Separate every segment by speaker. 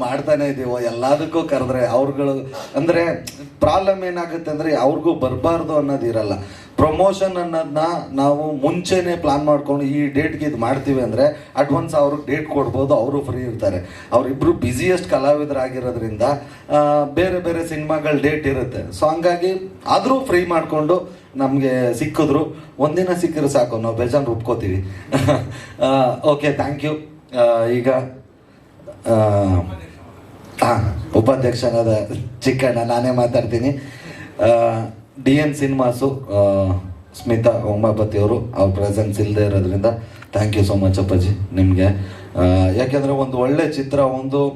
Speaker 1: ಮಾಡ್ತಾನೆ ಇದೀವೋ? ಎಲ್ಲದಕ್ಕೂ ಕರೆದ್ರೆ ಅವ್ರುಗಳು, ಅಂದ್ರೆ ಪ್ರಾಬ್ಲಮ್ ಏನಾಗುತ್ತೆ ಅಂದ್ರೆ ಅವ್ರಿಗೂ ಬರಬಾರ್ದು ಅನ್ನೋದು ಇರಲ್ಲ. ಪ್ರಮೋಷನ್ ಅನ್ನೋದನ್ನ ನಾವು ಮುಂಚೆನೆ ಪ್ಲಾನ್ ಮಾಡ್ಕೊಂಡು ಈ ಡೇಟ್ಗೆ ಇದು ಮಾಡ್ತೀವಿ ಅಂದ್ರೆ ಅಡ್ವಾನ್ಸ್ ಅವ್ರಿಗೆ ಡೇಟ್ ಕೊಡ್ಬೋದು, ಅವರು ಫ್ರೀ ಇರ್ತಾರೆ. ಅವರಿಬ್ಬರು ಬ್ಯುಸಿಯೆಸ್ಟ್ ಕಲಾವಿದರಾಗಿರೋದ್ರಿಂದ ಬೇರೆ ಬೇರೆ ಸಿನಿಮಾಗಳ ಡೇಟ್ ಇರುತ್ತೆ. ಸೊ ಹಂಗಾಗಿ ಆದರೂ ಫ್ರೀ ಮಾಡಿಕೊಂಡು ನಮಗೆ ಸಿಕ್ಕಿದ್ರು. ಒಂದಿನ ಸಿಕ್ಕಿದ್ರೆ ಸಾಕು, ನಾವು ಬೇಜಾನ್ ರುಬ್ಕೋತೀವಿ. ಓಕೆ ಥ್ಯಾಂಕ್ ಯು ಈಗ ಉಪಾಧ್ಯಕ್ಷನಾದ ಚಿಕ್ಕಣ್ಣ, ನಾನೇ ಮಾತಾಡ್ತೀನಿ. D N cinemas Smita Umapathy ಅವರು ಅವ್ರ ಪ್ರೆಸೆನ್ಸ್ ಇಲ್ಲದೆ ಇರೋದ್ರಿಂದ ಥ್ಯಾಂಕ್ ಯು ಸೋ ಮಚ್ ಅಪ್ಪಾಜಿ, ನಿಮಗೆ. ಯಾಕೆಂದರೆ ಒಂದು ಒಳ್ಳೆ ಚಿತ್ರ, ಒಂದು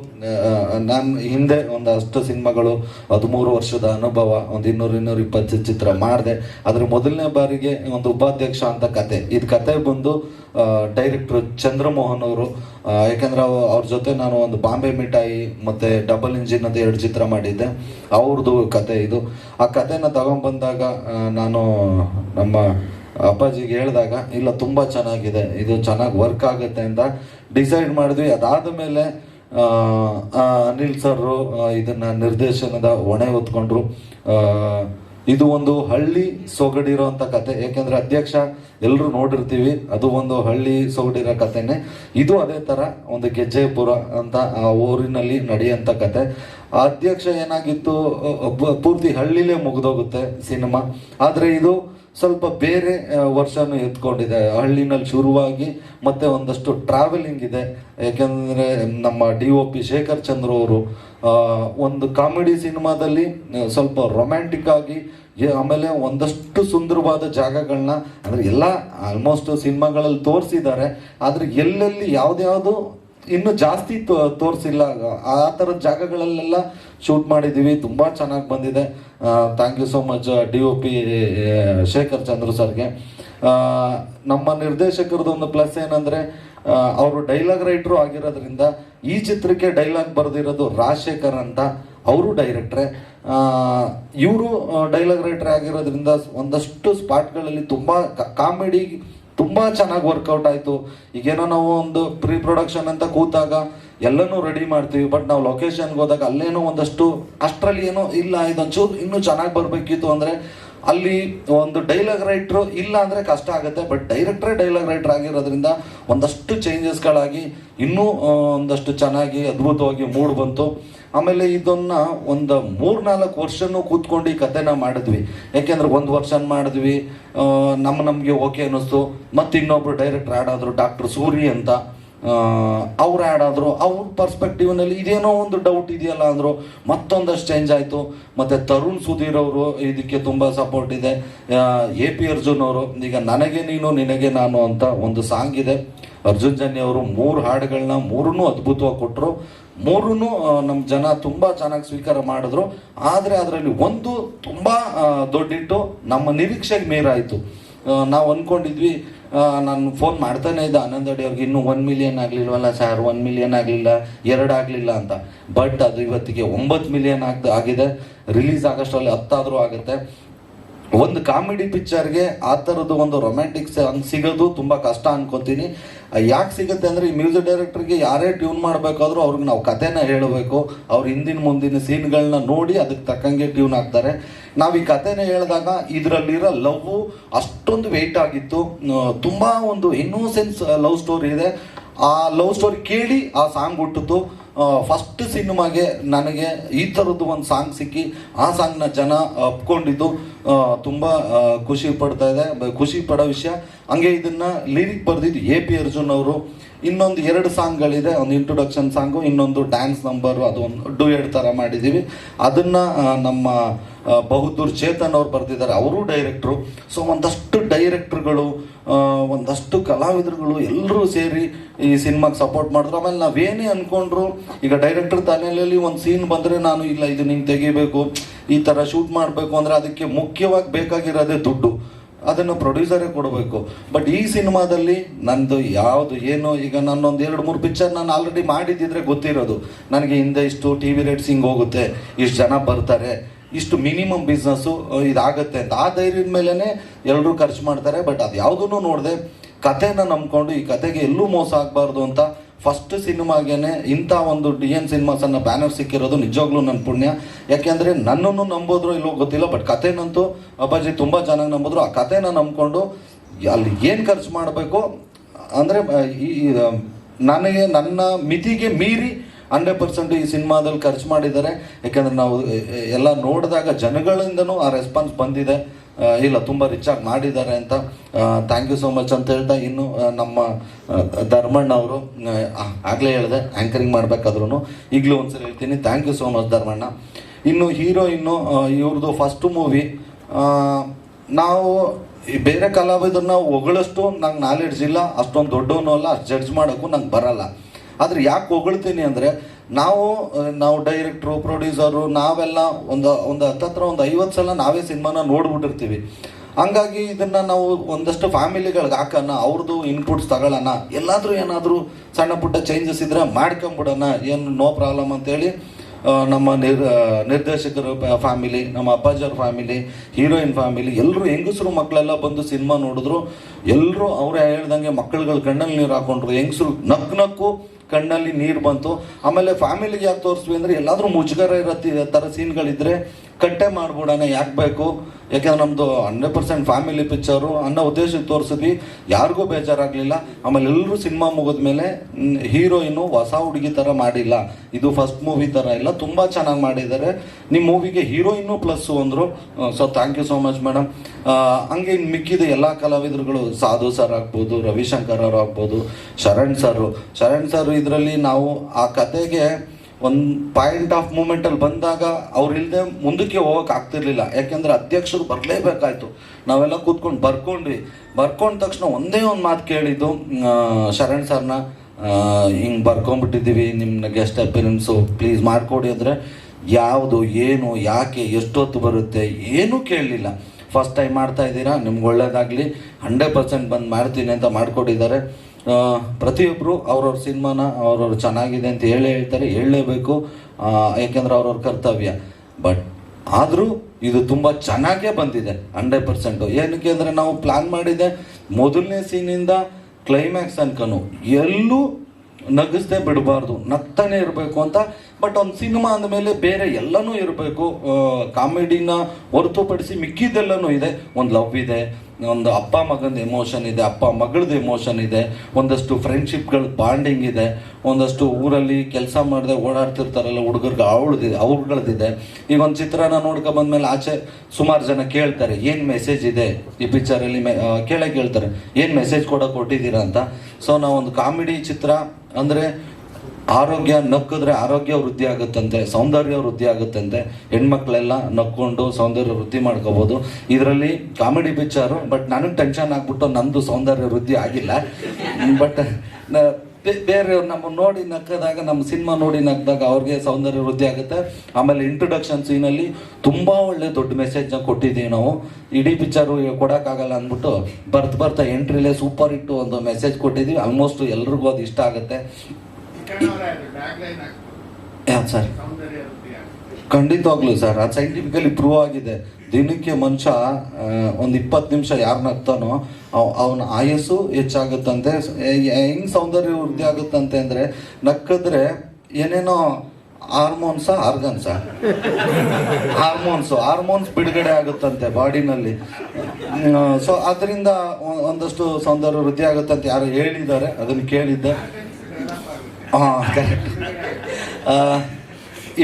Speaker 1: ನಾನು ಹಿಂದೆ ಒಂದು ಅಷ್ಟು ಸಿನಿಮಾಗಳು, ಹದಿಮೂರು ವರ್ಷದ ಅನುಭವ, ಒಂದು ಇನ್ನೂರು ಇನ್ನೂರು ಇಪ್ಪತ್ತು ಚಿತ್ರ ಮಾಡಿದೆ. ಅದ್ರ ಮೊದಲನೇ ಬಾರಿಗೆ ಒಂದು ಉಪಾಧ್ಯಕ್ಷ ಅಂತ ಕತೆ. ಇದು ಕತೆ ಬಂದು ಡೈರೆಕ್ಟ್ರು ಚಂದ್ರಮೋಹನ್ ಅವರು. ಯಾಕೆಂದ್ರೆ ಅವ- ಅವ್ರ ಜೊತೆ ನಾನು ಒಂದು ಬಾಂಬೆ ಮಿಠಾಯಿ ಮತ್ತೆ ಡಬಲ್ ಇಂಜಿನ್ ಅಂತ ಎರಡು ಚಿತ್ರ ಮಾಡಿದ್ದೆ. ಅವ್ರದ್ದು ಕತೆ ಇದು. ಆ ಕತೆನ ತಗೊಂಡ್ಬಂದಾಗ ನಾನು ನಮ್ಮ ಅಪ್ಪಾಜಿಗೆ ಹೇಳಿದಾಗ, ಇಲ್ಲ, ತುಂಬ ಚೆನ್ನಾಗಿದೆ. ಇದು ಚೆನ್ನಾಗಿ ವರ್ಕ್ ಆಗುತ್ತೆ ಅಂತ ಡಿಸೈಡ್ ಮಾಡಿದ್ವಿ. ಅದಾದ ಮೇಲೆ ಅನಿಲ್ ಸರ್ ಇದನ್ನ ನಿರ್ದೇಶನದ ಹೊಣೆ ಹೊತ್ಕೊಂಡ್ರು. ಇದು ಒಂದು ಹಳ್ಳಿ ಸೊಗಡಿರೋಂಥ ಕತೆ. ಯಾಕೆಂದ್ರೆ ಅಧ್ಯಕ್ಷ ಎಲ್ಲರೂ ನೋಡಿರ್ತೀವಿ, ಅದು ಒಂದು ಹಳ್ಳಿ ಸೊಗಡಿರೋ ಕತೆನೆ. ಇದು ಅದೇ ತರ ಒಂದು ಗೆಜ್ಜೆಪುರ ಅಂತ ಆ ಊರಿನಲ್ಲಿ ನಡೆಯುವಂಥ ಕತೆ. ಅಧ್ಯಕ್ಷ ಏನಾಗಿತ್ತು ಪೂರ್ತಿ ಹಳ್ಳಿಲೇ ಮುಗಿದೋಗುತ್ತೆ ಸಿನಿಮಾ. ಆದರೆ ಇದು ಸ್ವಲ್ಪ ಬೇರೆ ವರ್ಷನೂ ಎತ್ಕೊಂಡಿದೆ. ಹಳ್ಳಿನಲ್ಲಿ ಶುರುವಾಗಿ ಮತ್ತೆ ಒಂದಷ್ಟು ಟ್ರಾವೆಲಿಂಗ್ ಇದೆ. ಯಾಕೆಂದ್ರೆ ನಮ್ಮ D O P Shekhar Chandra ಅವರು ಒಂದು ಕಾಮಿಡಿ ಸಿನಿಮಾದಲ್ಲಿ ಸ್ವಲ್ಪ ರೊಮ್ಯಾಂಟಿಕ್ ಆಗಿ ಆಮೇಲೆ ಒಂದಷ್ಟು ಸುಂದರವಾದ ಜಾಗಗಳನ್ನ ಅಂದ್ರೆ ಎಲ್ಲ ಆಲ್ಮೋಸ್ಟ್ ಸಿನಿಮಾಗಳಲ್ಲಿ ತೋರಿಸಿದ್ದಾರೆ. ಆದರೆ ಎಲ್ಲೆಲ್ಲಿ ಯಾವ್ದ್ಯಾವ್ದು ಇನ್ನು ಜಾಸ್ತಿ ತೋರಿಸಿಲ್ಲ. ಆ ಥರದ ಜಾಗಗಳಲ್ಲೆಲ್ಲ ಶೂಟ್ ಮಾಡಿದ್ದೀವಿ. ತುಂಬ ಚೆನ್ನಾಗಿ ಬಂದಿದೆ. Thank you so much D O P Shekhar Chandra ಸರ್ಗೆ. ನಮ್ಮ ನಿರ್ದೇಶಕರದ್ದು ಒಂದು ಪ್ಲಸ್ ಏನಂದ್ರೆ ಅವರು ಡೈಲಾಗ್ ರೈಟ್ರು ಆಗಿರೋದ್ರಿಂದ ಈ ಚಿತ್ರಕ್ಕೆ ಡೈಲಾಗ್ ಬರೆದಿರೋದು ರಾಜಶೇಖರ್ ಅಂತ ಅವರು ಡೈರೆಕ್ಟ್ರೆ ಇವರು ಡೈಲಾಗ್ ರೈಟರ್ ಆಗಿರೋದ್ರಿಂದ ಒಂದಷ್ಟು ಸ್ಪಾಟ್ಗಳಲ್ಲಿ ತುಂಬ ಕಾಮಿಡಿ ತುಂಬ ಚೆನ್ನಾಗಿ ವರ್ಕೌಟ್ ಆಯಿತು. ಈಗೇನೋ ನಾವು ಒಂದು ಪ್ರೀ ಪ್ರೊಡಕ್ಷನ್ ಅಂತ ಕೂತಾಗ ಎಲ್ಲನೂ ರೆಡಿ ಮಾಡ್ತೀವಿ ಬಟ್ ನಾವು ಲೊಕೇಶನ್ಗೆ ಹೋದಾಗ ಅಲ್ಲೇನೋ ಒಂದಷ್ಟು ಅಷ್ಟರಲ್ಲಿ ಏನೋ ಇಲ್ಲ, ಇದೊಂಚೂರು ಇನ್ನೂ ಚೆನ್ನಾಗಿ ಬರಬೇಕಿತ್ತು ಅಂದರೆ ಅಲ್ಲಿ ಒಂದು ಡೈಲಾಗ್ ರೈಟ್ರು ಇಲ್ಲ ಅಂದರೆ ಕಷ್ಟ ಆಗುತ್ತೆ ಬಟ್ ಡೈರೆಕ್ಟ್ರೇ ಡೈಲಾಗ್ ರೈಟರ್ ಆಗಿರೋದ್ರಿಂದ ಒಂದಷ್ಟು ಚೇಂಜಸ್ಗಳಾಗಿ ಇನ್ನೂ ಒಂದಷ್ಟು ಚೆನ್ನಾಗಿ ಅದ್ಭುತವಾಗಿ ಮೂಡ್ ಬಂತು. ಆಮೇಲೆ ಇದನ್ನ ಒಂದು ಮೂರ್ನಾಲ್ಕು ವರ್ಷನೂ ಕೂತ್ಕೊಂಡು ಈ ಕತೆನ ಮಾಡಿದ್ವಿ. ಯಾಕೆಂದ್ರೆ ಒಂದು ವರ್ಷ ಮಾಡಿದ್ವಿ. ನಮ್ಮ ನಮಗೆ ಓಕೆ ಅನ್ನಿಸ್ತು. ಮತ್ತೆ ಇನ್ನೊಬ್ರು ಡೈರೆಕ್ಟರ್ ಆ್ಯಡ್ ಆದರು ಡಾಕ್ಟರ್ ಸೂರಿ ಅಂತ. ಅವ್ರು ಆ್ಯಡ್ ಆದರು. ಅವ್ರ ಪರ್ಸ್ಪೆಕ್ಟಿವ್ನಲ್ಲಿ ಇದೇನೋ ಒಂದು ಡೌಟ್ ಇದೆಯಲ್ಲ ಅಂದರು. ಮತ್ತೊಂದಷ್ಟು ಚೇಂಜ್ ಆಯಿತು. ಮತ್ತು ತರುಣ್ ಸುಧೀರ್ ಅವರು ಇದಕ್ಕೆ ತುಂಬ ಸಪೋರ್ಟ್ ಇದೆ. ಎ ಪಿ ಅರ್ಜುನ್ ಅವರು. ಈಗ ನನಗೆ ನೀನು, ನಿನಗೆ ನಾನು ಅಂತ ಒಂದು ಸಾಂಗ್ ಇದೆ. ಅರ್ಜುನ್ ಜನ್ಯ ಅವರು ಮೂರು ಹಾಡುಗಳನ್ನ ಮೂರನ್ನೂ ಅದ್ಭುತವಾಗಿ ಕೊಟ್ಟರು ಮೂರನ್ನು ನಮ್ಮ ಜನ ತುಂಬ ಚೆನ್ನಾಗಿ ಸ್ವೀಕಾರ ಮಾಡಿದ್ರು. ಆದರೆ ಅದರಲ್ಲಿ ಒಂದು ತುಂಬ ದೊಡ್ಡಿಟ್ಟು ನಮ್ಮ ನಿರೀಕ್ಷೆಗೆ ಮೀರಾಯಿತು. ನಾವು ಅಂದ್ಕೊಂಡಿದ್ವಿ ನಾನು ಫೋನ್ ಮಾಡ್ತಾನೆ ಇದ್ದೆ. ಆನಂದ್ ಅಡಿ ಅವ್ರಿಗೆ ಇನ್ನೂ ಒನ್ ಮಿಲಿಯನ್ ಆಗಲಿಲ್ವಲ್ಲ ಸರ್ ಒನ್ ಮಿಲಿಯನ್ ಆಗಲಿಲ್ಲ, ಎರಡು ಆಗಲಿಲ್ಲ ಅಂತ. ಬಟ್ ಅದು ಇವತ್ತಿಗೆ ಒಂಬತ್ತು ಮಿಲಿಯನ್ ಆಗಿದೆ. ರಿಲೀಸ್ ಆಗೋಷ್ಟರಲ್ಲಿ ಹತ್ತಾದರೂ ಆಗುತ್ತೆ. ಒಂದು ಕಾಮಿಡಿ ಪಿಕ್ಚರ್ಗೆ ಆ ಥರದ್ದು ಒಂದು ರೊಮ್ಯಾಂಟಿಕ್ ಸಾಂಗ್ ಸಿಗೋದು ತುಂಬ ಕಷ್ಟ ಅನ್ಕೋತೀನಿ. ಯಾಕೆ ಸಿಗುತ್ತೆ ಅಂದರೆ ಈ ಮ್ಯೂಸಿಕ್ ಡೈರೆಕ್ಟರ್ಗೆ ಯಾರೇ ಟ್ಯೂನ್ ಮಾಡಬೇಕಾದ್ರೂ ಅವ್ರಿಗೆ ನಾವು ಕಥೆನ ಹೇಳಬೇಕು. ಅವ್ರ ಹಿಂದಿನ ಮುಂದಿನ ಸೀನ್ಗಳನ್ನ ನೋಡಿ ಅದಕ್ಕೆ ತಕ್ಕಂಗೆ ಟ್ಯೂನ್ ಆಗ್ತಾರೆ. ನಾವು ಈ ಕಥೆನ ಹೇಳಿದಾಗ ಇದರಲ್ಲಿರೋ ಲವ್ ಅಷ್ಟೊಂದು ವೆಯ್ಟ್ ಆಗಿತ್ತು. ತುಂಬಾ ಒಂದು ಇನ್ನೋಸೆನ್ಸ್ ಲವ್ ಸ್ಟೋರಿ ಇದೆ. ಆ ಲವ್ ಸ್ಟೋರಿ ಕೇಳಿ ಆ ಸಾಂಗ್ ಹುಟ್ಟಿತು ಫಸ್ಟ್ ಸಿನಿಮಾಗೆ ನನಗೆ ಈ ಥರದ್ದು ಒಂದು ಸಾಂಗ್ ಸಿಕ್ಕಿ ಆ ಸಾಂಗ್ನ ಜನ ಒಪ್ಕೊಂಡಿದ್ದು. ತುಂಬ ಖುಷಿ ಪಡ್ತಾ ಇದೆ. ಖುಷಿ ಪಡೋ ವಿಷಯ. ಹಂಗೆ ಇದನ್ನ ಲಿರಿಕ್ ಬರೆದಿದ್ದು ಎ ಪಿ ಅರ್ಜುನ್ ಅವರು. ಇನ್ನೊಂದು ಎರಡು ಸಾಂಗ್ಗಳಿದೆ. ಒಂದು ಇಂಟ್ರೊಡಕ್ಷನ್ ಸಾಂಗು, ಇನ್ನೊಂದು ಡ್ಯಾನ್ಸ್ ನಂಬರು ಅದು ಒಂದು ಎಡ್ ಥರ ಮಾಡಿದ್ದೀವಿ. ಅದನ್ನ ನಮ್ಮ ಆ, ಬಹುದೂರ್ ಚೇತನ್ ಅವ್ರು ಬರೆದಿದ್ದಾರೆ. ಅವರು ಡೈರೆಕ್ಟ್ರು ಸೊ ಒಂದಷ್ಟು ಡೈರೆಕ್ಟ್ರುಗಳು ಒಂದಷ್ಟು ಕಲಾವಿದರುಗಳು ಎಲ್ಲರೂ ಸೇರಿ ಈ ಸಿನಿಮಾಗೆ ಸಪೋರ್ಟ್ ಮಾಡಿದ್ರು. ಆಮೇಲೆ ನಾವೇನೇ ಅನ್ಕೊಂಡ್ರು ಈಗ ಡೈರೆಕ್ಟರ್ ತಲೆಯಲ್ಲಿ ಒಂದು ಸೀನ್ ಬಂದರೆ ನಾನು ಇಲ್ಲ ಇದು ನಿಂಗೆ ತೆಗಿಬೇಕು ಈ ಥರ ಶೂಟ್ ಮಾಡಬೇಕು ಅಂದರೆ ಅದಕ್ಕೆ ಮುಖ್ಯವಾಗಿ ಬೇಕಾಗಿರೋದೇ ದುಡ್ಡು. ಅದನ್ನು ಪ್ರೊಡ್ಯೂಸರೇ ಕೊಡಬೇಕು. ಬಟ್ ಈ ಸಿನಿಮಾದಲ್ಲಿ ನಂದು ಯಾವುದು ಏನು ಈಗ ನಾನೊಂದು ಎರಡು ಮೂರು ಪಿಕ್ಚರ್ ನಾನು ಆಲ್ರೆಡಿ ಮಾಡಿದ್ದಿದ್ರೆ ಗೊತ್ತಿರೋದು. ನನಗೆ ಹಿಂದೆ ಇಷ್ಟು ಟಿ ವಿ ರೇಟ್ಸ್ ಹಿಂಗೆ ಹೋಗುತ್ತೆ ಇಷ್ಟು ಜನ ಬರ್ತಾರೆ. ಇಷ್ಟು ಮಿನಿಮಮ್ ಬಿಸ್ನೆಸ್ಸು ಇದಾಗುತ್ತೆ ಅಂತ. ಆ ಧೈರ್ಯದ ಮೇಲೇ ಎಲ್ಲರೂ ಖರ್ಚು ಮಾಡ್ತಾರೆ. ಬಟ್ ಅದು ಯಾವುದನ್ನು ನೋಡದೆ, ಕಥೆನ ನಂಬ್ಕೊಂಡು ಈ ಕತೆಗೆ ಎಲ್ಲೂ ಮೋಸ ಆಗಬಾರ್ದು ಅಂತ ಫಸ್ಟ್ ಸಿನಿಮಾಗೇನೆ ಇಂಥ ಒಂದು ಡಿ ಎನ್ ಸಿನಿಮಾಸನ್ನು ಬ್ಯಾನರ್ ಸಿಕ್ಕಿರೋದು ನಿಜವಾಗ್ಲೂ ನನ್ನ ಪುಣ್ಯ. ಯಾಕೆಂದರೆ ನನ್ನನ್ನು ನಂಬೋದ್ರು ಇಲ್ಲೋ ಗೊತ್ತಿಲ್ಲ, ಬಟ್ ಕಥೆನಂತೂ, ಅಪ್ಪಾಜಿ ತುಂಬ ಚೆನ್ನಾಗಿ ನಂಬಿದ್ರು. ಆ ಕಥೆನ ನಂಬ್ಕೊಂಡು ಅಲ್ಲಿ ಏನು ಖರ್ಚು ಮಾಡಬೇಕು, ಅಂದರೆ ಈ- ನನಗೆ, ನನ್ನ ಮಿತಿಗೆ ಮೀರಿ ಹಂಡ್ರೆಡ್ ಪರ್ಸೆಂಟ್ ಈ ಸಿನಿಮಾದಲ್ಲಿ ಖರ್ಚು ಮಾಡಿದ್ದಾರೆ. ಯಾಕಂದ್ರೆ ನಾವು ಎಲ್ಲ ನೋಡಿದಾಗ ಜನಗಳಿಂದನೂ ಆ ರೆಸ್ಪಾನ್ಸ್ ಬಂದಿದೆ. ಇಲ್ಲ, ತುಂಬ ರಿಚ್ ಆಗಿ ಮಾಡಿದ್ದಾರೆ ಅಂತ. ಥ್ಯಾಂಕ್ ಯು ಸೋ ಮಚ್ ಅಂತ ಹೇಳ್ತಾ ಇನ್ನು ನಮ್ಮ ಧರ್ಮಣ್ಣ ಅವರು ಆಗಲೇ ಹೇಳಿದೆ ಆ್ಯಂಕರಿಂಗ್ ಮಾಡಬೇಕಾದ್ರೂ ಈಗಲೂ ಒಂದ್ಸಲ ಹೇಳ್ತೀನಿ thank you so much Dharmanna. ಇನ್ನು ಹೀರೋಯಿನ್ನು ಇವ್ರದ್ದು ಫಸ್ಟ್ ಮೂವಿ ನಾವು ಈ ಬೇರೆ ಕಲಾವಿದರನ್ನ ಹೊಗಳಷ್ಟು ನಂಗೆ ನಾಲೆಡ್ಜ್ ಇಲ್ಲ, ಅಷ್ಟೊಂದು ದೊಡ್ಡವನು ಅಲ್ಲ, ಅಷ್ಟು ಜಡ್ಜ್ ಮಾಡೋಕ್ಕೂ ನಂಗೆ ಬರಲ್ಲ. ಆದರೆ ಯಾಕೆ ಹೊಗಳ್ತೀನಿ ಅಂದರೆ ನಾವು ನಾವು ಡೈರೆಕ್ಟ್ರು ಪ್ರೊಡ್ಯೂಸರು ನಾವೆಲ್ಲ ಒಂದು ಒಂದು ಹತ್ತತ್ರ ಒಂದು ಐವತ್ತು ಸಲ ನಾವೇ ಸಿನಿಮಾನ ನೋಡ್ಬಿಟ್ಟಿರ್ತೀವಿ. ಹಂಗಾಗಿ ಇದನ್ನು ನಾವು ಒಂದಷ್ಟು ಫ್ಯಾಮಿಲಿಗಳಿಗೆ ಹಾಕೋಣ ಅವ್ರದ್ದು ಇನ್ಪುಟ್ಸ್ ತಗೊಳ್ಳೋಣ, ಎಲ್ಲಾದರೂ ಏನಾದರೂ ಸಣ್ಣ ಪುಟ್ಟ ಚೇಂಜಸ್ ಇದ್ದರೆ ಮಾಡ್ಕೊಂಬಿಡೋಣ, ಏನು ನೋ ಪ್ರಾಬ್ಲಮ್ ಅಂತೇಳಿ ನಮ್ಮ ನಿರ್ ನಿರ್ದೇಶಕರ ಫ್ಯಾಮಿಲಿ ನಮ್ಮ ಅಪ್ಪಾಜಿಯವ್ರ ಫ್ಯಾಮಿಲಿ ಹೀರೋಯಿನ್ ಫ್ಯಾಮಿಲಿ ಎಲ್ಲರೂ ಹೆಂಗಸರು ಮಕ್ಕಳೆಲ್ಲ ಬಂದು ಸಿನಿಮಾ ನೋಡಿದ್ರು ಎಲ್ಲರೂ ಅವರೇ ಹೇಳ್ದಂಗೆ ಮಕ್ಕಳುಗಳ ಕಣ್ಣಲ್ಲಿ ನೀರು ಹಾಕೊಂಡ್ರು, ಹೆಂಗಸರು ನಕ್ಕು ನಕ್ಕು ಕಣ್ಣಲ್ಲಿ ನೀರು ಬಂತು. ಆಮೇಲೆ ಫ್ಯಾಮಿಲಿಗೆ ಯಾಕೆ ತೋರಿಸ್ತೀವಿ ಅಂದರೆ ಎಲ್ಲಾದರೂ ಮುಜುಗರ ಇರೋ ತಿ- ಥರ ಸೀನ್ಗಳಿದ್ರೆ ಕಟ್ಟೆ ಮಾಡ್ಬಿಡೋಣ, ಯಾಕೆ ಬೇಕು? ಯಾಕೆಂದ್ರೆ ನಮ್ಮದು ಹಂಡ್ರೆಡ್ ಪರ್ಸೆಂಟ್ ಫ್ಯಾಮಿಲಿ ಪಿಕ್ಚರು ಅನ್ನೋ ಉದ್ದೇಶಕ್ಕೆ ತೋರಿಸಿದ್ವಿ. ಯಾರಿಗೂ ಬೇಜಾರಾಗಲಿಲ್ಲ. ಆಮೇಲೆ ಎಲ್ಲರೂ ಸಿನಿಮಾ ಮುಗಿದ್ಮೇಲೆ ಹೀರೋಯಿನು ಹೊಸ ಹುಡುಗಿ ಥರ ಮಾಡಿಲ್ಲ. ಇದು ಫಸ್ಟ್ ಮೂವಿ ಥರ ಇಲ್ಲ. ತುಂಬ ಚೆನ್ನಾಗಿ ಮಾಡಿದ್ದಾರೆ. ನಿಮ್ಮ ಮೂವಿಗೆ ಹೀರೋಯಿನ್ನು ಪ್ಲಸ್ಸು ಅಂದರು. So thank you so much madam ಹಂಗೆ ಮಿಕ್ಕಿದ ಎಲ್ಲ ಕಲಾವಿದರುಗಳು, ಸಾಧು ಸರ್ ಆಗ್ಬೋದು, ರವಿಶಂಕರ್ ಅವರು ಆಗ್ಬೋದು, ಶರಣ್ ಸರ್ ಶರಣ್ ಸರ್ ಇದರಲ್ಲಿ ನಾವು ಆ ಕತೆಗೆ ಒಂದು ಪಾಯಿಂಟ್ ಆಫ್ ಮೂಮೆಂಟಲ್ಲಿ ಬಂದಾಗ ಅವ್ರಿಲ್ದೆ ಮುಂದಕ್ಕೆ ಹೋಗಕ್ಕೆ ಆಗ್ತಿರ್ಲಿಲ್ಲ. ಯಾಕೆಂದ್ರೆ ಅಧ್ಯಕ್ಷರು ಬರಲೇಬೇಕಾಯ್ತು. ನಾವೆಲ್ಲ ಕೂತ್ಕೊಂಡು ಬರ್ಕೊಂಡ್ವಿ. ಬರ್ಕೊಂಡ ತಕ್ಷಣ ಒಂದೇ ಒಂದು ಮಾತು ಕೇಳಿದ್ದು ಶರಣ್ ಸರ್ನ ಹಿಂಗೆ ಬರ್ಕೊಂಡ್ಬಿಟ್ಟಿದ್ದೀವಿ ನಿಮ್ಮ ಗೆಸ್ಟ್ ಅಪಿಯರೆನ್ಸು ಪ್ಲೀಸ್ ಮಾಡಿಕೊಡಿ ಅಂದರೆ ಯಾವುದು, ಏನು, ಯಾಕೆ, ಎಷ್ಟೊತ್ತು ಬರುತ್ತೆ ಏನೂ ಕೇಳಲಿಲ್ಲ. ಫಸ್ಟ್ ಟೈಮ್ ಮಾಡ್ತಾ ಇದ್ದೀರಾ, ನಿಮ್ಗೆ ಒಳ್ಳೇದಾಗಲಿ. ಹಂಡ್ರೆಡ್ ಪರ್ಸೆಂಟ್ ಬಂದು ಮಾಡ್ತೀನಿ ಅಂತ ಮಾಡಿಕೊಟ್ಟಿದ್ದಾರೆ. ಪ್ರತಿಯೊಬ್ಬರು ಅವ್ರವ್ರ ಸಿನಿಮಾನ, ಅವ್ರವ್ರು ಚೆನ್ನಾಗಿದೆ ಅಂತ ಹೇಳೇ ಹೇಳ್ತಾರೆ, ಹೇಳಲೇಬೇಕು. ಯಾಕೆಂದ್ರೆ ಅವ್ರವ್ರ ಕರ್ತವ್ಯ. ಬಟ್ ಆದರೂ ಇದು ತುಂಬ ಚೆನ್ನಾಗೇ ಬಂದಿದೆ, ಹಂಡ್ರೆಡ್ ಪರ್ಸೆಂಟು. ಏನಕ್ಕೆ ಅಂದರೆ ನಾವು ಪ್ಲ್ಯಾನ್ ಮಾಡಿದೆ ಮೊದಲನೇ ಸೀನಿಂದ ಕ್ಲೈಮ್ಯಾಕ್ಸ್ ಅನ್ಕನು ಎಲ್ಲೂ ನಗಿಸ್ದೆ ಬಿಡಬಾರ್ದು, ನಗ್ತಾನೆ ಇರಬೇಕು ಅಂತ ಬಟ್ ಒಂದು ಸಿನಿಮಾ ಅಂದಮೇಲೆ ಬೇರೆ ಎಲ್ಲನೂ ಇರಬೇಕು. ಕಾಮಿಡಿನ ಹೊರತುಪಡಿಸಿ ಮಿಕ್ಕಿದ್ದೆಲ್ಲನೂ ಇದೆ. ಒಂದು ಲವ್ ಇದೆ, ಒಂದು ಅಪ್ಪ ಮಗನ ಎಮೋಷನ್ ಇದೆ, ಅಪ್ಪ ಮಗಳದ್ದು ಎಮೋಷನ್ ಇದೆ, ಒಂದಷ್ಟು ಫ್ರೆಂಡ್ಶಿಪ್ಗಳ ಬಾಂಡಿಂಗ್ ಇದೆ, ಒಂದಷ್ಟು ಊರಲ್ಲಿ ಕೆಲಸ ಮಾಡದೆ ಓಡಾಡ್ತಿರ್ತಾರಲ್ಲ ಹುಡುಗರಿಗೆ ಅವಳದಿದೆ ಅವ್ರಗಳದಿದೆ ಈಗ ಒಂದು ಚಿತ್ರನ ನೋಡ್ಕೊ ಬಂದ್ಮೇಲೆ ಆಚೆ ಸುಮಾರು ಜನ ಕೇಳ್ತಾರೆ, ಏನು ಮೆಸೇಜ್ ಇದೆ? ಈ ಪಿಕ್ಚರಲ್ಲಿ ಮೆ ಕೇಳೇ ಕೇಳ್ತಾರೆ, ಏನು ಮೆಸೇಜ್ ಕೊಡೋಕೆ ಕೊಟ್ಟಿದ್ದೀರಾ ಅಂತ? ಸೊ ನಾವು ಒಂದು ಕಾಮಿಡಿ ಚಿತ್ರ ಅಂದರೆ ಆರೋಗ್ಯ ನಕ್ಕಿದ್ರೆ ಆರೋಗ್ಯ ವೃದ್ಧಿ ಆಗುತ್ತಂತೆ, ಸೌಂದರ್ಯ ವೃದ್ಧಿ ಆಗುತ್ತಂತೆ, ಹೆಣ್ಮಕ್ಳೆಲ್ಲ ನಕ್ಕೊಂಡು ಸೌಂದರ್ಯ ವೃದ್ಧಿ ಮಾಡ್ಕೋಬೋದು. ಇದರಲ್ಲಿ ಕಾಮಿಡಿ ಪಿಕ್ಚರು, ಬಟ್ ನನಗೆ ಟೆನ್ಷನ್ ಆಗ್ಬಿಟ್ಟು ನಂದು ಸೌಂದರ್ಯ ವೃದ್ಧಿ ಆಗಿಲ್ಲ. ಬಟ್ ಬೇರೆಯವ್ರು ನಮ್ಮ ನೋಡಿ ನಕ್ಕದಾಗ, ನಮ್ಮ ಸಿನಿಮಾ ನೋಡಿ ನಕ್ಕಿದಾಗ ಅವ್ರಿಗೆ ಸೌಂದರ್ಯ ವೃದ್ಧಿ ಆಗುತ್ತೆ. ಆಮೇಲೆ ಇಂಟ್ರೊಡಕ್ಷನ್ ಸೀನಲ್ಲಿ ತುಂಬ ಒಳ್ಳೆ ದೊಡ್ಡ ಮೆಸೇಜ್ನ ಕೊಟ್ಟಿದ್ದೀವಿ ನಾವು. ಇಡೀ ಪಿಕ್ಚರು ಕೊಡೋಕ್ಕಾಗಲ್ಲ ಅಂದ್ಬಿಟ್ಟು ಬರ್ತ ಬರ್ತಾ ಎಂಟ್ರಿಲೇ ಸೂಪರ್ ಇಟ್ಟು ಒಂದು ಮೆಸೇಜ್ ಕೊಟ್ಟಿದ್ದೀವಿ. ಆಲ್ಮೋಸ್ಟ್ ಎಲ್ರಿಗೂ ಅದು ಇಷ್ಟ ಆಗುತ್ತೆ. ಯಾವ್ದು ಸರ್? ಖಂಡಿತವಾಗ್ಲೂ ಸರ್ ಅದು ಸೈಂಟಿಫಿಕಲಿ ಪ್ರೂವ್ ಆಗಿದೆ. ದಿನಕ್ಕೆ ಮನುಷ್ಯ ಒಂದು ಇಪ್ಪತ್ತು ನಿಮಿಷ ಯಾರು ನಗ್ತಾನೋ ಅವನ ಆಯಸ್ಸು ಹೆಚ್ಚಾಗುತ್ತಂತೆ. ಹೆಂಗ್ ಸೌಂದರ್ಯ ವೃದ್ಧಿ ಆಗುತ್ತಂತೆ ಅಂದರೆ ನಕ್ಕಿದ್ರೆ ಏನೇನೋ ಹಾರ್ಮೋನ್ಸ ಆರ್ಗನ್ಸ ಹಾರ್ಮೋನ್ಸು ಹಾರ್ಮೋನ್ಸ್ ಬಿಡುಗಡೆ ಆಗುತ್ತಂತೆ ಬಾಡಿನಲ್ಲಿ. ಸೊ ಅದರಿಂದ ಒಂದಷ್ಟು ಸೌಂದರ್ಯ ವೃದ್ಧಿ ಆಗುತ್ತಂತೆ ಯಾರು ಹೇಳಿದ್ದಾರೆ ಅದನ್ನು ಕೇಳಿದ್ದೆ.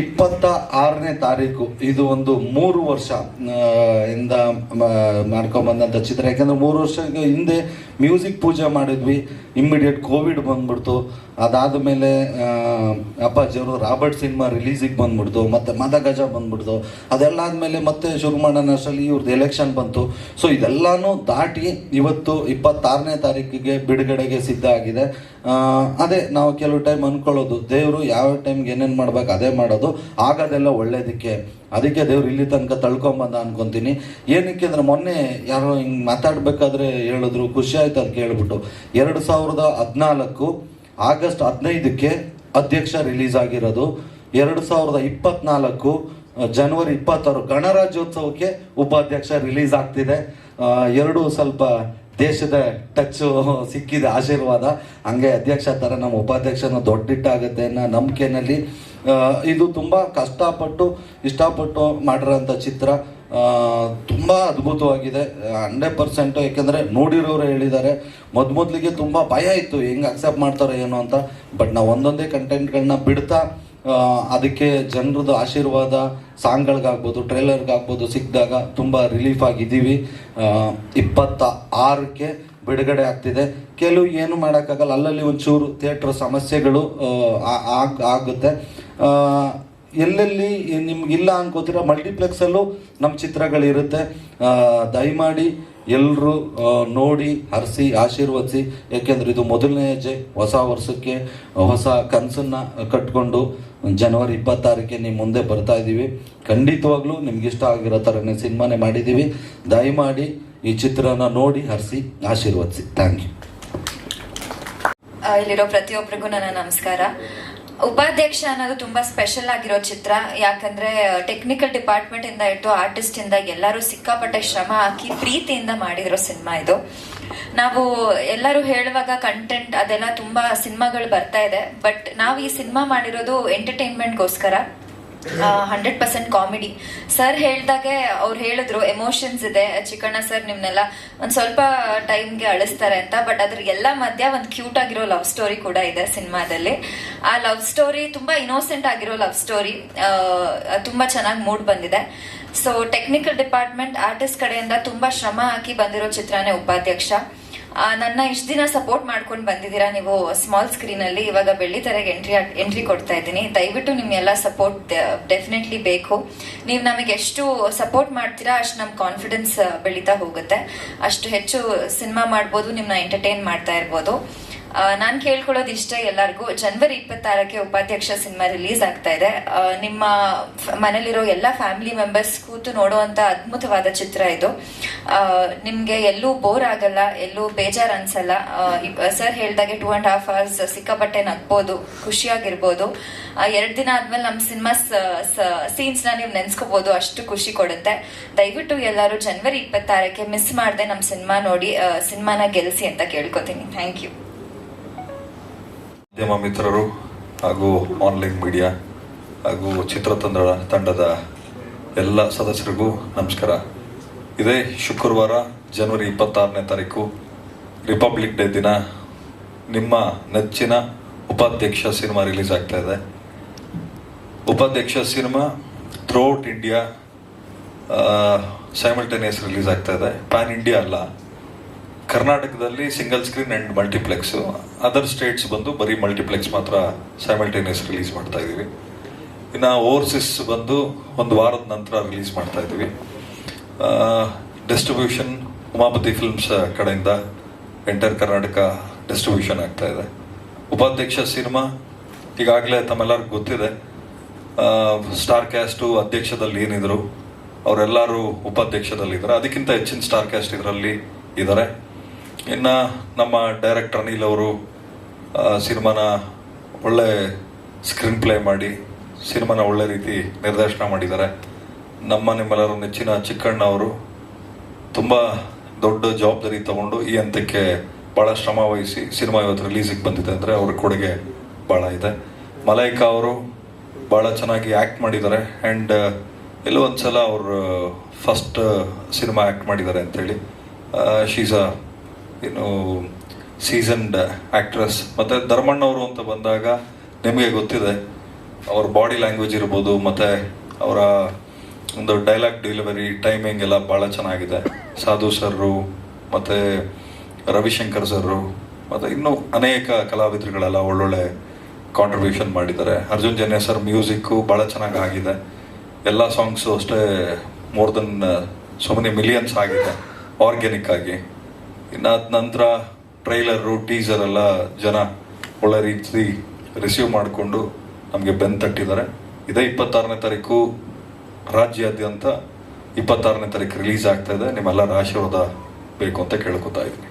Speaker 1: ಇಪ್ಪತ್ತ ಆರನೇ ತಾರೀಕು, ಇದು ಒಂದು ಮೂರು ವರ್ಷ ಇಂದ ಇಂದ ಮಾಡ್ಕೊಂಬಂದಂಥ ಚಿತ್ರ. ಯಾಕಂದ್ರೆ ಮೂರು ವರ್ಷ ಹಿಂದೆ ಮ್ಯೂಸಿಕ್ ಪೂಜೆ ಮಾಡಿದ್ವಿ. ಇಮ್ಮಿಡಿಯೇಟ್ ಕೋವಿಡ್ ಬಂದ್ಬಿಡ್ತು. ಅದಾದ ಮೇಲೆ ಅಪ್ಪಾಜಿಯವರು ರಾಬರ್ಟ್ ಸಿನಿಮಾ ರಿಲೀಸಿಗೆ ಬಂದ್ಬಿಡ್ತು. ಮತ್ತೆ ಮದ ಗಜ ಬಂದ್ಬಿಡ್ತು. ಅದೆಲ್ಲ ಆದಮೇಲೆ ಮತ್ತೆ ಶುರು ಮಾಡೋಣ ಅಷ್ಟರಲ್ಲಿ ಇವ್ರದ್ದು ಎಲೆಕ್ಷನ್ ಬಂತು. ಸೊ ಇದೆಲ್ಲನೂ ದಾಟಿ ಇವತ್ತು ಇಪ್ಪತ್ತಾರನೇ ತಾರೀಕಿಗೆ ಬಿಡುಗಡೆಗೆ ಸಿದ್ಧ ಆಗಿದೆ. ಅದೇ ನಾವು ಕೆಲವು ಟೈಮ್ ಅನ್ಕೊಳ್ಳೋದು. ದೇವರು ಯಾವ ಟೈಮ್ಗೆ ಏನೇನು ಮಾಡ್ಬೇಕು ಅದೇ ಮಾಡೋದು. ಆಗೋದೆಲ್ಲ ಒಳ್ಳೇದಕ್ಕೆ. ಅದಕ್ಕೆ ದೇವ್ರು ಇಲ್ಲಿ ತನಕ ತಳ್ಕೊಂಬಂದ ಅನ್ಕೊಂತೀನಿ. ಏನಕ್ಕೆ ಅಂದ್ರೆ ಮೊನ್ನೆ ಯಾರೋ ಹಿಂಗೆ ಮಾತಾಡ್ಬೇಕಾದ್ರೆ ಹೇಳಿದ್ರು. ಖುಷಿ ಆಯ್ತು ಅಂತ ಹೇಳ್ಬಿಟ್ಟು ಎರಡು ಸಾವಿರದ ಹದಿನಾಲ್ಕು ಆಗಸ್ಟ್ ಹದಿನೈದಕ್ಕೆ ಅಧ್ಯಕ್ಷ ರಿಲೀಸ್ ಆಗಿರೋದು. ಎರಡು ಸಾವಿರದ ಇಪ್ಪತ್ನಾಲ್ಕು ಜನವರಿ ಇಪ್ಪತ್ತಾರು ಗಣರಾಜ್ಯೋತ್ಸವಕ್ಕೆ ಉಪಾಧ್ಯಕ್ಷ ರಿಲೀಸ್ ಆಗ್ತಿದೆ. ಎರಡು ಸ್ವಲ್ಪ ದೇಶದ ಟಚ್ ಸಿಕ್ಕಿದೆ, ಆಶೀರ್ವಾದ. ಹಂಗೆ ಅಧ್ಯಕ್ಷ ಥರ ನಮ್ಮ ಉಪಾಧ್ಯಕ್ಷನ ದೊಡ್ಡಿಟ್ಟಾಗುತ್ತೆ ಅನ್ನೋ ನಂಬಿಕೆನಲ್ಲಿ ಇದು ತುಂಬ ಕಷ್ಟಪಟ್ಟು, ಇಷ್ಟಪಟ್ಟು ಮಾಡಿರೋಂಥ ಚಿತ್ರ. ತುಂಬ ಅದ್ಭುತವಾಗಿದೆ. ಹಂಡ್ರೆಡ್ ಪರ್ಸೆಂಟು ಯಾಕೆಂದರೆ ನೋಡಿರೋರು ಹೇಳಿದ್ದಾರೆ. ಮೊದ್ಮೊದ್ಲಿಗೆ ತುಂಬಾ ಭಯ ಇತ್ತು, ಹೆಂಗ್ ಅಕ್ಸೆಪ್ಟ್ ಮಾಡ್ತಾರೋ ಏನೋ ಅಂತ. ಬಟ್ ನಾವು ಒಂದೊಂದೇ ಕಂಟೆಂಟ್ಗಳನ್ನ ಬಿಡ್ತಾ ಅದಕ್ಕೆ ಜನರದು ಆಶೀರ್ವಾದ, ಸಾಂಗ್ಗಳಿಗಾಗ್ಬೋದು ಟ್ರೈಲರ್ಗಾಗ್ಬೋದು ಸಿಕ್ಕಿದಾಗ ತುಂಬ ರಿಲೀಫ್ ಆಗಿದ್ದೀವಿ. ಇಪ್ಪತ್ತ ಆರಕ್ಕೆ ಬಿಡುಗಡೆ ಆಗ್ತಿದೆ. ಕೆಲವು ಏನು ಮಾಡೋಕ್ಕಾಗಲ್ಲ, ಅಲ್ಲಲ್ಲಿ ಒಂಚೂರು ಥಿಯೇಟ್ರ್ ಸಮಸ್ಯೆಗಳು ಆಗುತ್ತೆ. ಎಲ್ಲೆಲ್ಲಿ ನಿಮ್ಗಿಲ್ಲ ಅನ್ಕೋತೀರ, ಮಲ್ಟಿಪ್ಲೆಕ್ಸಲ್ಲೂ ನಮ್ಮ ಚಿತ್ರಗಳಿರುತ್ತೆ. ದಯಮಾಡಿ ಎಲ್ಲರೂ ನೋಡಿ, ಹರಿಸಿ, ಆಶೀರ್ವದಿಸಿ. ಯಾಕೆಂದ್ರೆ ಇದು ಮೊದಲನೇ ಹೆಜ್ಜೆ, ಹೊಸ ವರ್ಷಕ್ಕೆ, ಹೊಸ ಕನಸನ್ನು ಕಟ್ಕೊಂಡು ಜನವರಿ ಇಪ್ಪತ್ತಾರಕ್ಕೆ ನಿಮ್ಮ ಮುಂದೆ ಬರ್ತಾ ಇದ್ದೀವಿ ಖಂಡಿತವಾಗ್ಲೂ ನಿಮ್ಗಿಷ್ಟ ಆಗಿರೋ ಥರನೇ ಸಿನಿಮಾನೇ ಮಾಡಿದ್ದೀವಿ ದಯಮಾಡಿ ಈ ಚಿತ್ರನ ನೋಡಿ, ಹರಿಸಿ, ಆಶೀರ್ವದಿಸಿ. Thank you.
Speaker 2: ಇಲ್ಲಿರೋ ಪ್ರತಿಯೊಬ್ಬರಿಗೂ ನನ್ನ ನಮಸ್ಕಾರ. ಉಪಾಧ್ಯಕ್ಷ ಅನ್ನೋದು ತುಂಬಾ ಸ್ಪೆಷಲ್ ಆಗಿರೋ ಚಿತ್ರ. ಯಾಕಂದ್ರೆ ಟೆಕ್ನಿಕಲ್ ಡಿಪಾರ್ಟ್ಮೆಂಟ್ ಇಂದ ಇಟ್ಟು ಆರ್ಟಿಸ್ಟ್ ಇಂದ ಎಲ್ಲರೂ ಸಿಕ್ಕಾಪಟ್ಟೆ ಶ್ರಮ ಹಾಕಿ ಪ್ರೀತಿಯಿಂದ ಮಾಡಿರೋ ಸಿನಿಮಾ ಇದು. ನಾವು ಎಲ್ಲರೂ ಹೇಳುವಾಗ ಕಂಟೆಂಟ್ ಅದೆಲ್ಲ ತುಂಬಾ ಸಿನಿಮಾಗಳು ಬರ್ತಾ ಇದೆ. ಬಟ್ ನಾವು ಈ ಸಿನಿಮಾ ಮಾಡಿರೋದು ಎಂಟರ್ಟೈನ್ಮೆಂಟ್ಗೋಸ್ಕರ ಹಂಡ್ರೆಡ್ ಪರ್ಸೆಂಟ್ ಕಾಮಿಡಿ ಸರ್ ಹೇಳ್ದಾಗೆ ಅವ್ರು ಹೇಳಿದ್ರು ಎಮೋಷನ್ಸ್ ಇದೆ, ಚಿಕ್ಕಣ್ಣ ಸರ್ ನಿಮ್ನೆಲ್ಲ ಒಂದ್ ಸ್ವಲ್ಪ ಟೈಮ್ಗೆ ಅಳಿಸ್ತಾರೆ ಅಂತ ಬಟ್ ಅದ್ರ ಎಲ್ಲ ಮಧ್ಯ ಒಂದು ಕ್ಯೂಟ್ ಆಗಿರೋ ಲವ್ ಸ್ಟೋರಿ ಕೂಡ ಇದೆ ಸಿನಿಮಾದಲ್ಲಿ. ಆ ಲವ್ ಸ್ಟೋರಿ ತುಂಬಾ ಇನೋಸೆಂಟ್ ಆಗಿರೋ ಲವ್ ಸ್ಟೋರಿ ತುಂಬಾ ಚೆನ್ನಾಗಿ ಮೂಡ್ ಬಂದಿದೆ. ಸೊ ಟೆಕ್ನಿಕಲ್ ಡಿಪಾರ್ಟ್ಮೆಂಟ್ ಆರ್ಟಿಸ್ಟ್ ಕಡೆಯಿಂದ ತುಂಬಾ ಶ್ರಮ ಹಾಕಿ ಬಂದಿರೋ ಚಿತ್ರನೇ ಉಪಾಧ್ಯಕ್ಷ. ನನ್ನ ಇಷ್ಟು ದಿನ ಸಪೋರ್ಟ್ ಮಾಡ್ಕೊಂಡು ಬಂದಿದ್ದೀರಾ ನೀವು ಸ್ಮಾಲ್ ಸ್ಕ್ರೀನ್ ಅಲ್ಲಿ? ಇವಾಗ ಬೆಳ್ಳಿ ತರಗ ಎಂಟ್ರಿ ಎಂಟ್ರಿ ಕೊಡ್ತಾ ಇದ್ದೀನಿ. ದಯವಿಟ್ಟು ನಿಮ್ಮೆಲ್ಲ ಸಪೋರ್ಟ್ ಡೆಫಿನೆಟ್ಲಿ ಬೇಕು. ನೀವು ನಮಗೆ ಎಷ್ಟು ಸಪೋರ್ಟ್ ಮಾಡ್ತೀರಾ, ಅಷ್ಟು ನಮ್ಮ ಕಾನ್ಫಿಡೆನ್ಸ್ ಬೆಳೀತಾ ಹೋಗುತ್ತೆ. ಅಷ್ಟು ಹೆಚ್ಚು ಸಿನಿಮಾ ಮಾಡ್ಬೋದು ನಿಮ್ಮನ್ನ ಎಂಟರ್ಟೈನ್ ಮಾಡ್ತಾ ಇರ್ಬೋದು. ನಾನು ಕೇಳ್ಕೊಳ್ಳೋದು ಇಷ್ಟ ಎಲ್ಲರಿಗೂ. ಜನವರಿ ಇಪ್ಪತ್ತಾರಕ್ಕೆ ಉಪಾಧ್ಯಕ್ಷ ಸಿನಿಮಾ ರಿಲೀಸ್ ಆಗ್ತಾ ಇದೆ. ನಿಮ್ಮ ಮನೇಲಿರೋ ಎಲ್ಲ ಫ್ಯಾಮಿಲಿ ಮೆಂಬರ್ಸ್ ಕೂತು ನೋಡುವಂತ ಅದ್ಭುತವಾದ ಚಿತ್ರ ಇದು. ನಿಮಗೆ ಎಲ್ಲೂ ಬೋರ್ ಆಗಲ್ಲ, ಎಲ್ಲೂ ಬೇಜಾರ್ ಅನ್ಸಲ್ಲ ಸರ್ ಹೇಳ್ದಾಗೆ ಟೂ ಅಂಡ್ ಹಾಫ್ ಅವರ್ಸ್ ಸಿಕ್ಕಾಪಟ್ಟೆ ನಗ್ಬೋದು, ಖುಷಿಯಾಗಿರ್ಬೋದು. ಎರಡು ದಿನ ಆದ್ಮೇಲೆ ನಮ್ಮ ಸಿನಿಮಾ ಸೀನ್ಸ್ನ ನೀವು ನೆನ್ಸ್ಕೋಬಹುದು ಅಷ್ಟು ಖುಷಿ ಕೊಡುತ್ತೆ. ದಯವಿಟ್ಟು ಎಲ್ಲರೂ ಜನವರಿ ಇಪ್ಪತ್ತಾರಕ್ಕೆ ಮಿಸ್ ಮಾಡದೆ ನಮ್ಮ ಸಿನಿಮಾ ನೋಡಿ ಸಿನಿಮಾನ ಗೆಲ್ಸಿ ಅಂತ ಕೇಳ್ಕೊತೀನಿ. ಥ್ಯಾಂಕ್ ಯು
Speaker 3: ಮಾಧ್ಯಮ ಮಿತ್ರರು ಹಾಗೂ ಆನ್ಲೈನ್ ಮೀಡಿಯಾ ಹಾಗೂ ಚಿತ್ರತಂಡ ತಂಡದ ಎಲ್ಲ ಸದಸ್ಯರಿಗೂ ನಮಸ್ಕಾರ. ಇದೇ ಶುಕ್ರವಾರ, ಜನವರಿ ಇಪ್ಪತ್ತಾರನೇ ತಾರೀಕು ರಿಪಬ್ಲಿಕ್ ಡೇ ದಿನ. ನಿಮ್ಮ ನೆಚ್ಚಿನ ಉಪಾಧ್ಯಕ್ಷ ಸಿನಿಮಾ ರಿಲೀಸ್ ಆಗ್ತಾ ಇದೆ. Upadhyaksha cinema throughout India simultaneous release ಆಗ್ತಾ ಇದೆ. ಪ್ಯಾನ್ ಇಂಡಿಯಾ ಅಲ್ಲ. ಕರ್ನಾಟಕದಲ್ಲಿ single screen and multiplex other states ಬಂದು ಬರೀ ಮಲ್ಟಿಪ್ಲೆಕ್ಸ್ ಮಾತ್ರ ಸೈಮಲ್ಟೇನಿಯಸ್ ರಿಲೀಸ್ ಮಾಡ್ತಾ ಇದೀವಿ ಇನ್ನು ಓವರ್ಸಿಸ್ ಬಂದು ಒಂದು ವಾರದ ನಂತರ ರಿಲೀಸ್ ಮಾಡ್ತಾ ಇದೀವಿ ಡಿಸ್ಟ್ರಿಬ್ಯೂಷನ್ ಉಮಾಪತಿ ಫಿಲ್ಮ್ಸ್ ಕಡೆಯಿಂದ ಎಂಟರ್ ಕರ್ನಾಟಕ ಡಿಸ್ಟ್ರಿಬ್ಯೂಷನ್ ಆಗ್ತಾ ಇದೆ. ಉಪಾಧ್ಯಕ್ಷ ಸಿನಿಮಾ ಈಗಾಗಲೇ ತಮ್ಮೆಲ್ಲರಿಗೂ ಗೊತ್ತಿದೆ. ಸ್ಟಾರ್ ಕ್ಯಾಸ್ಟು ಅಧ್ಯಕ್ಷದಲ್ಲಿ ಏನಿದ್ರು, ಅವರೆಲ್ಲರೂ ಉಪಾಧ್ಯಕ್ಷದಲ್ಲಿದ್ದಾರೆ. ಅದಕ್ಕಿಂತ ಹೆಚ್ಚಿನ ಸ್ಟಾರ್ ಕ್ಯಾಸ್ಟ್ ಇದರಲ್ಲಿ ಇದ್ದಾರೆ. ಇನ್ನು ನಮ್ಮ ಡೈರೆಕ್ಟರ್ ಅನಿಲ್ ಅವರು ಸಿನಿಮಾನ ಒಳ್ಳೆ ಸ್ಕ್ರೀನ್ ಪ್ಲೇ ಮಾಡಿ, ಸಿನಿಮಾನ ಒಳ್ಳೆ ರೀತಿ ನಿರ್ದೇಶನ ಮಾಡಿದ್ದಾರೆ. ನಮ್ಮ ನಿಮ್ಮೆಲ್ಲರ ನೆಚ್ಚಿನ ಚಿಕ್ಕಣ್ಣ ಅವರು ತುಂಬ ದೊಡ್ಡ ಜವಾಬ್ದಾರಿ ತಗೊಂಡು ಈ ಹಂತಕ್ಕೆ ಭಾಳ ಶ್ರಮ ವಹಿಸಿ ಸಿನಿಮಾ ಇವತ್ತು ರಿಲೀಸಿಗೆ ಬಂದಿದೆ ಅಂದರೆ ಅವ್ರ ಕೊಡುಗೆ ಭಾಳ ಇದೆ. ಮಲೈಕಾ ಅವರು ಭಾಳ ಚೆನ್ನಾಗಿ ಆ್ಯಕ್ಟ್ ಮಾಡಿದ್ದಾರೆ ಆ್ಯಂಡ್ ಎಲ್ಲೋ ಒಂದ್ಸಲ ಅವರು ಫಸ್ಟ್ ಸಿನಿಮಾ ಆ್ಯಕ್ಟ್ ಮಾಡಿದ್ದಾರೆ ಅಂತೇಳಿ. ಶೀಸ್ ಅ ಏನು ಸೀಸನ್ಡ್ ಆ್ಯಕ್ಟ್ರೆಸ್ ಮತ್ತು ಧರ್ಮಣ್ಣವರು ಅಂತ ಬಂದಾಗ ನಿಮಗೆ ಗೊತ್ತಿದೆ, ಅವ್ರ ಬಾಡಿ ಲ್ಯಾಂಗ್ವೇಜ್ ಇರ್ಬೋದು, ಮತ್ತು ಅವರ ಒಂದು ಡೈಲಾಗ್ ಡೆಲಿವರಿ ಟೈಮಿಂಗ್ ಎಲ್ಲ ಭಾಳ ಚೆನ್ನಾಗಿದೆ. ಸಾಧು ಸರ್ರು, ಮತ್ತು ರವಿಶಂಕರ್ ಸರ್ರು, ಮತ್ತು ಇನ್ನೂ ಅನೇಕ ಕಲಾವಿದರುಗಳೆಲ್ಲ ಒಳ್ಳೊಳ್ಳೆ ಕಾಂಟ್ರಿಬ್ಯೂಷನ್ ಮಾಡಿದ್ದಾರೆ. ಅರ್ಜುನ್ ಜನ್ಯ ಸರ್ ಮ್ಯೂಸಿಕ್ಕು ಭಾಳ ಚೆನ್ನಾಗಿ ಆಗಿದೆ. ಎಲ್ಲ ಸಾಂಗ್ಸು ಅಷ್ಟೇ more than so many millions ಆಗಿದೆ ಆರ್ಗ್ಯಾನಿಕ್ ಆಗಿ. ಇನ್ನು ಅದ ನಂತರ ಟ್ರೈಲರು ಟೀಸರ್ ಎಲ್ಲ ಜನ ಒಳ್ಳೆ ರೀತಿ ರಿಸೀವ್ ಮಾಡಿಕೊಂಡು ನಮಗೆ ಬೆನ್ ತಟ್ಟಿದ್ದಾರೆ. ಇದೇ ಇಪ್ಪತ್ತಾರನೇ ತಾರೀಕು ರಾಜ್ಯಾದ್ಯಂತ ಇಪ್ಪತ್ತಾರನೇ ತಾರೀಕು ರಿಲೀಸ್ ಆಗ್ತಾ ಇದೆ. ನಿಮ್ಮೆಲ್ಲರ ಆಶೀರ್ವಾದ ಬೇಕು ಅಂತ ಕೇಳ್ಕೊತಾ ಇದ್ದೀನಿ.